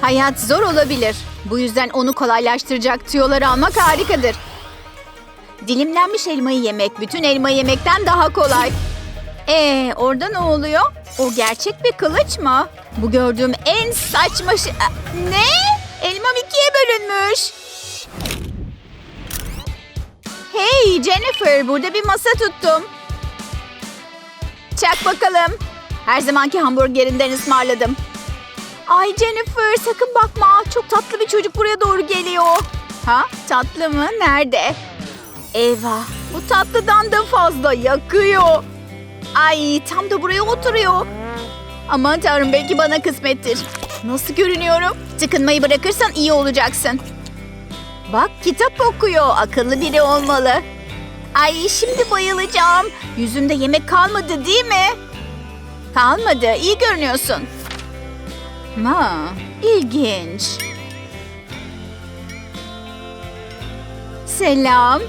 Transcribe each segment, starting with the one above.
Hayat zor olabilir. Bu yüzden onu kolaylaştıracak tüyoları almak harikadır. Dilimlenmiş elmayı yemek bütün elma yemekten daha kolay. Ee, orada ne oluyor? O gerçek bir kılıç mı? Bu gördüğüm en saçma şey... Ne? Elmam ikiye bölünmüş. Hey Jennifer, burada bir masa tuttum. Çak bakalım. Her zamanki hamburgerinden ısmarladım. Ay Jennifer sakın bakma. Çok tatlı bir çocuk buraya doğru geliyor. Ha? Tatlı mı? Nerede? Eyvah. Bu tatlıdan da fazla yakıyor. Ay tam da buraya oturuyor. Aman tanrım belki bana kısmettir. Nasıl görünüyorum? Tıkınmayı bırakırsan iyi olacaksın. Bak kitap okuyor. Akıllı biri olmalı. Ay şimdi bayılacağım. Yüzümde yemek kalmadı değil mi? Kalmadı. İyi görünüyorsun. Ha, ilginç. Selam.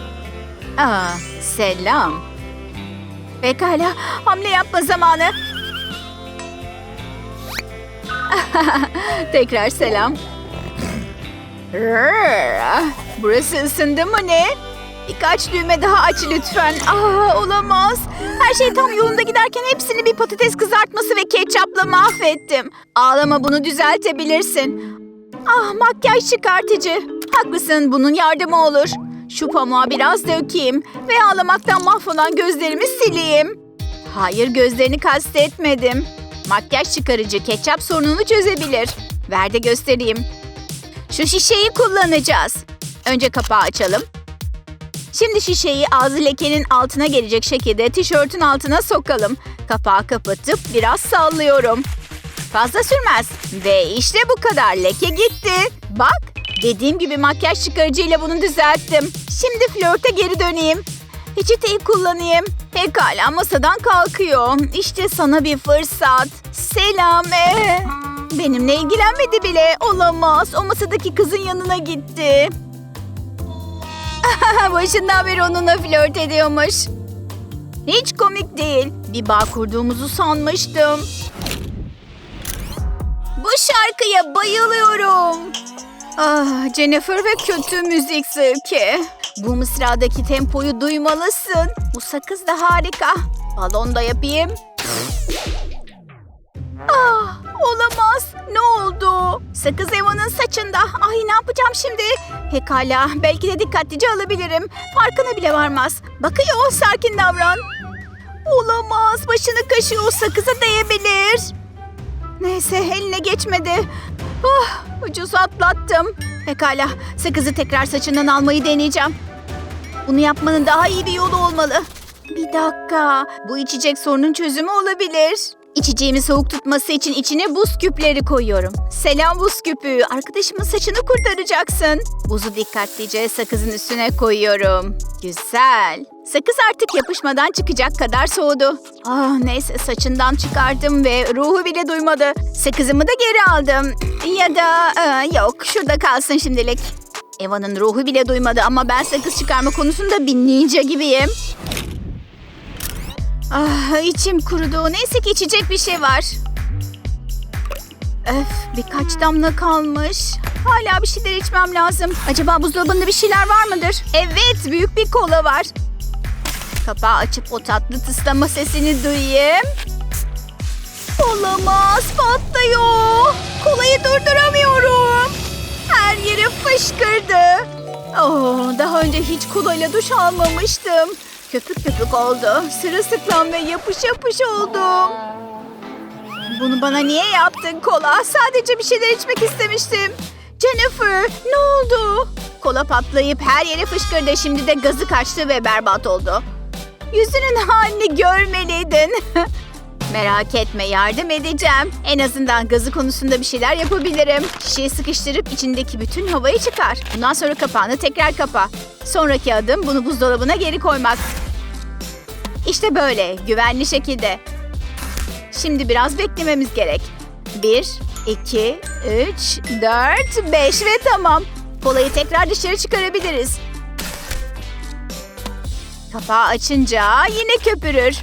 Aa, selam. Pekala, hamle yapma zamanı. Tekrar selam. Burası ısındı mı ne? Birkaç düğme daha aç lütfen. Aa, olamaz. Her şey tam yolunda giderken hepsini bir patates kızartması ve ketçapla mahvettim. Ağlama bunu düzeltebilirsin. Ah makyaj çıkartıcı. Haklısın bunun yardımı olur. Şu pamuğa biraz dökeyim ve ağlamaktan mahvolan gözlerimi sileyim. Hayır gözlerini kastetmedim. Makyaj çıkarıcı ketçap sorununu çözebilir. Ver de göstereyim. Şu şişeyi kullanacağız. Önce kapağı açalım. Şimdi şişeyi ağzı lekenin altına gelecek şekilde tişörtün altına sokalım. Kapağı kapatıp biraz sallıyorum. Fazla sürmez. Ve işte bu kadar leke gitti. Bak dediğim gibi makyaj çıkarıcıyla bunu düzelttim. Şimdi flörte geri döneyim. Peçeteyi kullanayım. Pekala masadan kalkıyor. İşte sana bir fırsat. Selame. Benimle ilgilenmedi bile. Olamaz. O masadaki kızın yanına gitti. Başından beri onunla flört ediyormuş. Hiç komik değil. Bir bağ kurduğumuzu sanmıştım. Bu şarkıya bayılıyorum. Ah, Jennifer ve kötü müzik zevki. Bu mısradaki tempoyu duymalısın. Bu sakız da harika. Balon da yapayım. Ah, olamaz. Ne oldu? Sakız Eva'nın saçında. Ay ne yapacağım şimdi? Pekala, belki de dikkatlice alabilirim. Farkına bile varmaz. Bakıyor, sakin davran. Olamaz, başını kaşıyor, sakıza değebilir. Neyse, eline geçmedi. Oh, ucuz atlattım. Pekala, sakızı tekrar saçından almayı deneyeceğim. Bunu yapmanın daha iyi bir yolu olmalı. Bir dakika, bu içecek sorunun çözümü olabilir. İçeceğimi soğuk tutması için içine buz küpleri koyuyorum. Selam buz küpü, arkadaşımın saçını kurtaracaksın. Buzu dikkatlice sakızın üstüne koyuyorum. Güzel. Sakız artık yapışmadan çıkacak kadar soğudu. Ah neyse saçından çıkardım ve ruhu bile duymadı. Sakızımı da geri aldım. Ya da e, yok şurada kalsın şimdilik. Eva'nın ruhu bile duymadı ama ben sakız çıkarma konusunda bir ninja gibiyim. Ah içim kurudu. Neyse ki içecek bir şey var. Öf birkaç damla kalmış. Hala bir şeyler içmem lazım. Acaba buzdolabında bir şeyler var mıdır? Evet büyük bir kola var. Kapağı açıp o tatlı tıslama sesini duyayım. Olamaz patlıyor. Kolayı durduramıyorum. Her yeri fışkırdı. Oh, daha önce hiç kolayla duş almamıştım. Köpük köpük oldu. Sırılsıklam ve yapış yapış oldum. Bunu bana niye yaptın kola? Sadece bir şeyler içmek istemiştim. Jennifer ne oldu? Kola patlayıp her yere fışkırdı. Şimdi de gazı kaçtı ve berbat oldu. Yüzünün halini görmeliydin. Merak etme yardım edeceğim. En azından gazı konusunda bir şeyler yapabilirim. Şişeyi sıkıştırıp içindeki bütün havayı çıkar. Bundan sonra kapağını tekrar kapa. Sonraki adım bunu buzdolabına geri koymak. İşte böyle güvenli şekilde. Şimdi biraz beklememiz gerek. Bir, iki, üç, dört, beş ve tamam. Kolayı tekrar dışarı çıkarabiliriz. Kapağı açınca yine köpürür.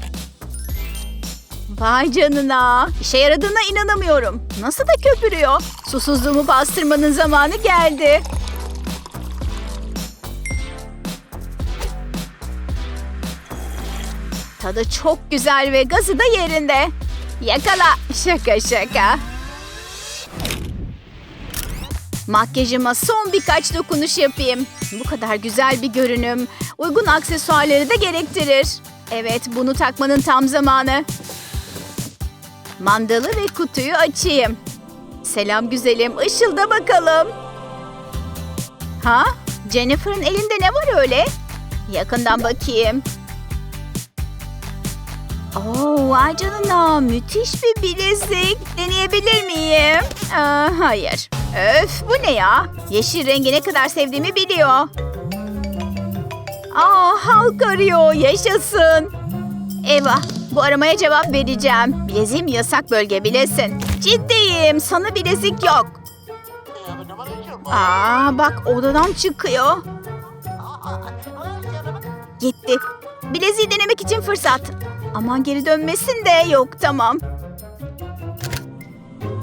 Vay canına. İşe yaradığına inanamıyorum. Nasıl da köpürüyor. Susuzluğumu bastırmanın zamanı geldi. Tadı çok güzel ve gazı da yerinde. Yakala. Şaka şaka. Makyajıma son birkaç dokunuş yapayım. Bu kadar güzel bir görünüm. Uygun aksesuarları da gerektirir. Evet, bunu takmanın tam zamanı. Mandalı ve kutuyu açayım. Selam güzelim, ışılda bakalım. Ha? Jennifer'ın elinde ne var öyle? Yakından bakayım. Oo, vay canına müthiş bir bilezik. Deneyebilir miyim? Aa, hayır. Öf bu ne ya? Yeşil rengi ne kadar sevdiğimi biliyor. Aa halk arıyor yaşasın. Eyvah bu aramaya cevap vereceğim. Bileziğim yasak bölge bilesin. Ciddiyim sana bilezik yok. Aa bak odadan çıkıyor. Gitti. Bileziği denemek için fırsat. Aman geri dönmesin de yok tamam.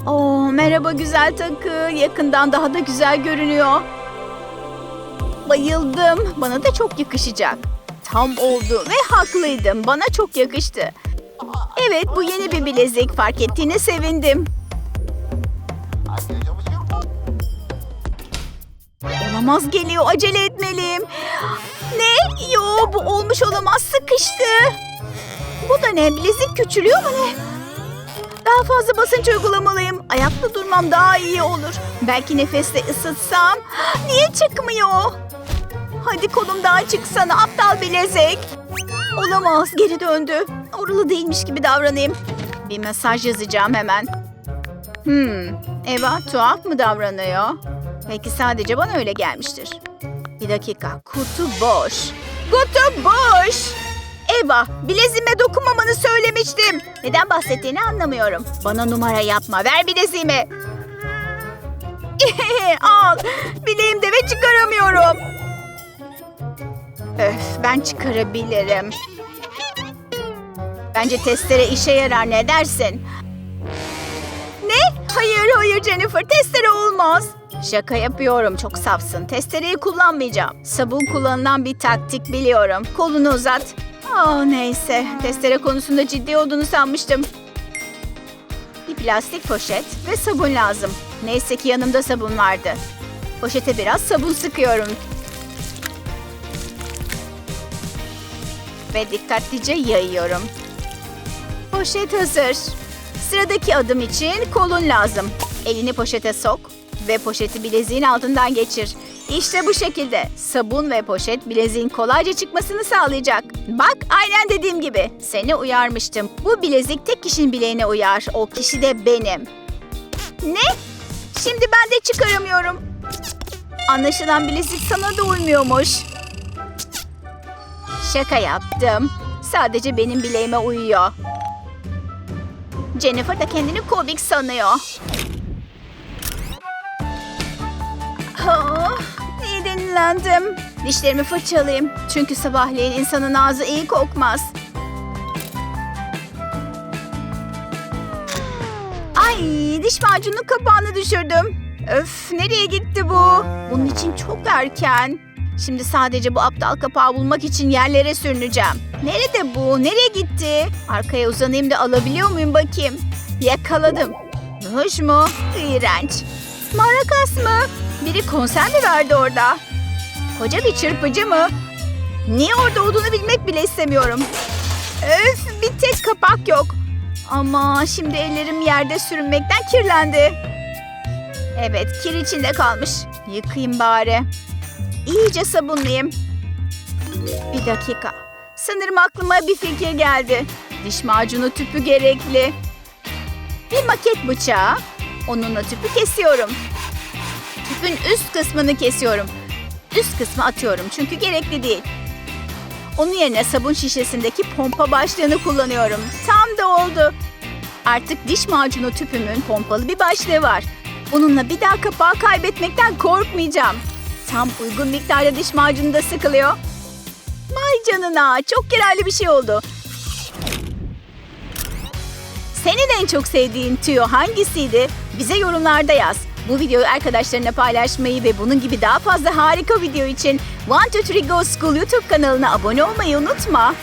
Oo merhaba güzel takı. Yakından daha da güzel görünüyor. Bayıldım. Bana da çok yakışacak. Tam oldu ve haklıydım. Bana çok yakıştı. Evet bu yeni bir bilezik. Fark ettiğine sevindim. Olamaz geliyor. Acele etmeliyim. Ne? Yo bu olmuş olamaz. Sıkıştı. Bu da ne? Bilezik küçülüyor mu ne? Daha fazla basınç uygulamalıyım. Ayakta durmam daha iyi olur. Belki nefesle ısıtsam. Niye çıkmıyor? Hadi kolum daha çıksana aptal bilezik. Olamaz geri döndü. Oralı değilmiş gibi davranayım. Bir mesaj yazacağım hemen. Hmm, Eva tuhaf mı davranıyor? Belki sadece bana öyle gelmiştir. Bir dakika, kutu boş. Kutu boş! Eva, bileziğime dokunmamanı söylemiştim. Neden bahsettiğini anlamıyorum. Bana numara yapma, ver bileziğimi. Al, bileğimde ben çıkarabilirim. Bence testere işe yarar ne dersin? Ne? Hayır hayır Jennifer testere olmaz. Şaka yapıyorum çok safsın. Testereyi kullanmayacağım. Sabun kullanılan bir taktik biliyorum. Kolunu uzat. Oh neyse. Testere konusunda ciddi olduğunu sanmıştım. Bir plastik poşet ve sabun lazım. Neyse ki yanımda sabun vardı. Poşete biraz sabun sıkıyorum. Ve dikkatlice yayıyorum. Poşet hazır. Sıradaki adım için kolun lazım. Elini poşete sok ve poşeti bileziğin altından geçir. İşte bu şekilde sabun ve poşet bileziğin kolayca çıkmasını sağlayacak. Bak aynen dediğim gibi. Seni uyarmıştım. Bu bilezik tek kişinin bileğine uyar. O kişi de benim. Ne? Şimdi ben de çıkaramıyorum. Anlaşılan bilezik sana da uymuyormuş. Şaka yaptım. Sadece benim bileğime uyuyor. Jennifer da kendini komik sanıyor. Oh, iyi dinlendim. Dişlerimi fırçalayayım. Çünkü sabahleyin insanın ağzı iyi kokmaz. Ay diş macunu kapağını düşürdüm. Öf nereye gitti bu? Bunun için çok erken. Şimdi sadece bu aptal kapağı bulmak için yerlere sürüneceğim. Nerede bu? Nereye gitti? Arkaya uzanayım da alabiliyor muyum bakayım? Yakaladım. Hoş mu? İğrenç. Marakas mı? Biri konser mi verdi orada? Koca bir çırpıcı mı? Niye orada olduğunu bilmek bile istemiyorum. Öf bir tek kapak yok. Ama şimdi ellerim yerde sürünmekten kirlendi. Evet kir içinde kalmış. Yıkayayım bari. İyice sabunlayayım. Bir dakika. Sanırım aklıma bir fikir geldi. Diş macunu tüpü gerekli. Bir maket bıçağı. Onunla tüpü kesiyorum. Tüpün üst kısmını kesiyorum. Üst kısmı atıyorum çünkü gerekli değil. Onun yerine sabun şişesindeki pompa başlığını kullanıyorum. Tam da oldu. Artık diş macunu tüpümün pompalı bir başlığı var. Bununla bir daha kapağı kaybetmekten korkmayacağım. Tam uygun miktarda diş macunu da sıkılıyor. Vay canına çok yararlı bir şey oldu. Senin en çok sevdiğin tüyo hangisiydi? Bize yorumlarda yaz. Bu videoyu arkadaşlarına paylaşmayı ve bunun gibi daha fazla harika video için One Two Three Go School YouTube kanalına abone olmayı unutma.